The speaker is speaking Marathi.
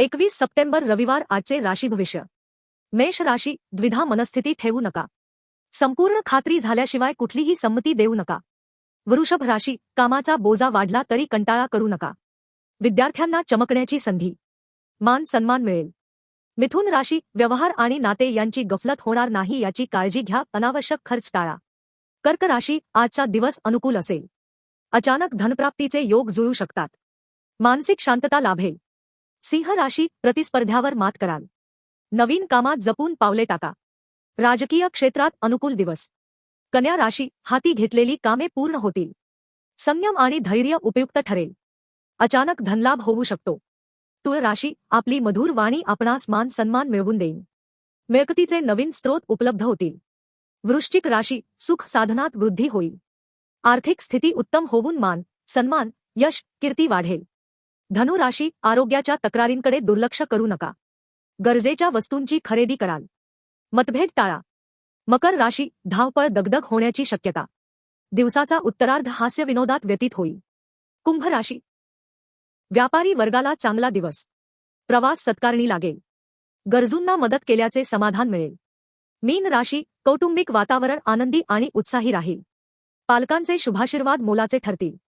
एकवीस सप्टेंबर रविवार आजचे राशी भविष्य. मेष राशी द्विधा मनस्थिती ठेवू नका. संपूर्ण खात्री झाल्याशिवाय कुठलीही संमती देऊ नका. वृषभ राशी कामाचा बोजा वाढला तरी कंटाळा करू नका. विद्यार्थ्यांना चमकण्याची संधी. मान सन्मान मिळेल. मिथुन राशी व्यवहार आणि नाते यांची गफलत होणार नाही याची काळजी घ्या अनावश्यक खर्च टाळा. कर्क राशी आजचा दिवस अनुकूल असेल. अचानक धनप्राप्तीचे योग जुळू शकतात. मानसिक शांतता लाभेल. सिंह राशी प्रतिस्पर्ध्यावर मात कराल. नवीन कामात जपून पावले टाका. राजकीय क्षेत्रात अनुकूल दिवस. कन्या राशी हाती घेतलेली कामे पूर्ण होतील. संयम आणि धैर्य उपयुक्त ठरेल. अचानक धनलाभ होऊ शकतो. तुळ राशी आपली मधुर वाणी आपणास मान सन्मान मिळवून देईन. मिळकतीचे नवीन स्रोत उपलब्ध होतील. वृश्चिक राशी सुख साधनात वृद्धी होईल. आर्थिक स्थिती उत्तम होऊन मान सन्मान यश कीर्ती वाढेल. धनुराशी आरोग्याच्या तक्रारींकडे दुर्लक्ष करू नका. गरजेच्या वस्तूंची खरेदी कराल. मतभेद टाळा. मकर राशी धावपळ दगदग होण्याची शक्यता. दिवसाचा उत्तरार्ध हास्यविनोदात व्यतीत होईल. कुंभ राशी. व्यापारी वर्गाला चांगला दिवस. प्रवास सत्कारणी लागेल. गरजूंना मदत केल्याचे समाधान मिळेल. मीन राशी कौटुंबिक वातावरण आनंदी आणि उत्साही राहील. पालकांचे शुभाशीर्वाद मोलाचे ठरतील.